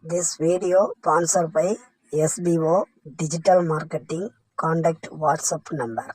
This video sponsored by SBO Digital Marketing. Contact WhatsApp number.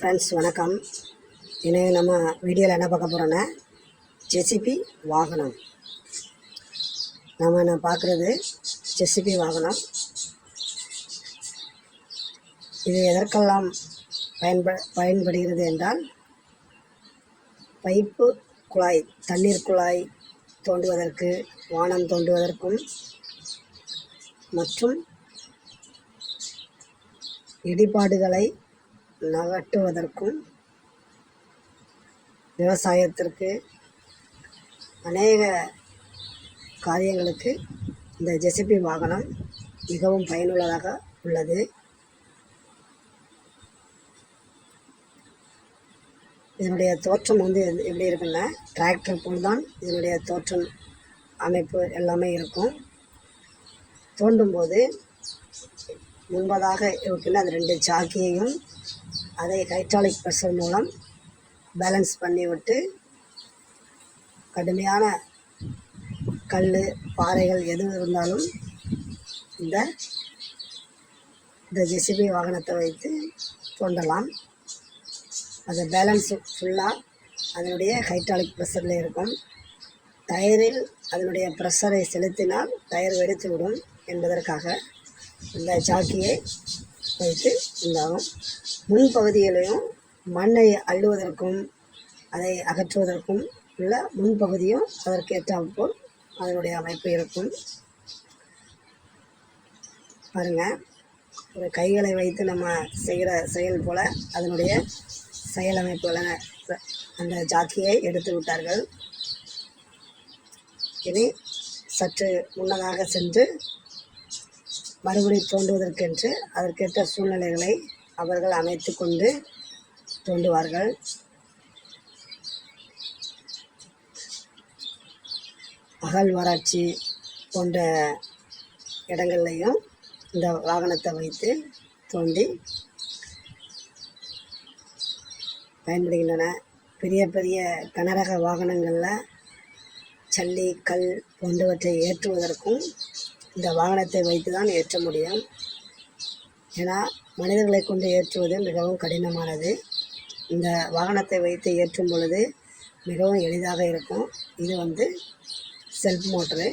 Friends வணக்கம். இன்னைக்கு நம்ம வீடியோவில் என்ன பார்க்க போகிறோன்னா ஜெசிபி வாகனம். நம்ம நான் பார்க்குறது? ஜெசிபி வாகனம். இது எதற்கெல்லாம் பயன்ப பயன்படுகிறது என்றால் பைப்பு குழாய் தண்ணீர் குழாய் தோண்டுவதற்கு வானம் தோண்டுவதற்கும் மற்றும் இடிபாடுகளை நகட்டுவதற்கும் விவசாயத்திற்கு அநேக காரியங்களுக்கு இந்த ஜெசிபி வாகனம் மிகவும் பயனுள்ளதாக உள்ளது. இதனுடைய தோற்றம் வந்து எப்படி இருக்குன்னா டிராக்டர் போல் தான் இதனுடைய தோற்றம் அமைப்பு எல்லாமே இருக்கும். தோண்டும்போது முன்பதாக இருக்கின்ற அந்த ரெண்டு சாக்கியையும் அதை ஹைட்ராலிக் ப்ரெஷர் மூலம் பேலன்ஸ் பண்ணிவிட்டு கடுமையான கல் பாறைகள் எது இருந்தாலும் இந்த இந்த ஜெசிபி வாகனத்தை வைத்து தோண்டலாம். அந்த பேலன்ஸ் ஃபுல்லாக அதனுடைய ஹைட்ராலிக் ப்ரெஷரில் இருக்கும். டயரில் அதனுடைய ப்ரெஷரை செலுத்தினால் டயர் வெடித்து விடும் என்பதற்காக இந்த சாக்கியை வைத்து உண்டாகும் முன்பகுதியிலையும் மண்ணை அள்ளுவதற்கும் அதை அகற்றுவதற்கும் உள்ள முன்பகுதியும் அதற்கு ஏற்றாற்போல் அதனுடைய அமைப்பு இருக்கும். பாருங்க ஒரு கைகளை வைத்து நம்ம செய்கிற செயல் போல அதனுடைய செயலமைப்புகளை அந்த ஜாக்கியை எடுத்து விட்டார்கள். இனி சற்று முன்னதாக சென்று மறுபடியும் தோண்டுவதற்கென்று அதற்கேற்ற சூழ்நிலைகளை அவர்கள் அமைத்து கொண்டு தோண்டுவார்கள் அகழ்வாராய்ச்சி போன்ற இடங்கள்லையும் இந்த வாகனத்தை வைத்து தோண்டி பயன்படுகின்றன. பெரிய பெரிய கனரக வாகனங்களில் சல்லி கல் போன்றவற்றை ஏற்றுவதற்கும் இந்த வாகனத்தை வைத்து தான் ஏற்ற முடியும். ஏன்னா மனிதர்களை கொண்டு ஏற்றுவது மிகவும் கடினமானது. இந்த வாகனத்தை வைத்து ஏற்றும் பொழுது மிகவும் எளிதாக இருக்கும். இது வந்து செல்ஃப் மோட்ரு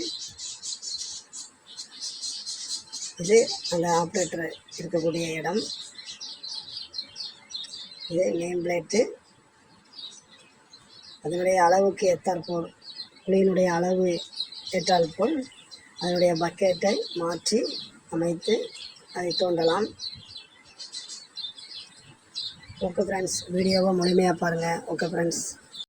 இது அந்த ஆப்ரேட்டர் இருக்கக்கூடிய இடம். இது நேம் பிளேட்டு அதனுடைய அளவுக்கு ஏற்றாற்போல் குழியினுடைய அளவு ஏற்றால் போல் அதனுடைய பக்கெட்டை மாற்றி அமைத்து அதை தோண்டலாம். ஓகே ஃப்ரெண்ட்ஸ் வீடியோவை முழுமையாக பாருங்கள் ஓகே ஃப்ரெண்ட்ஸ்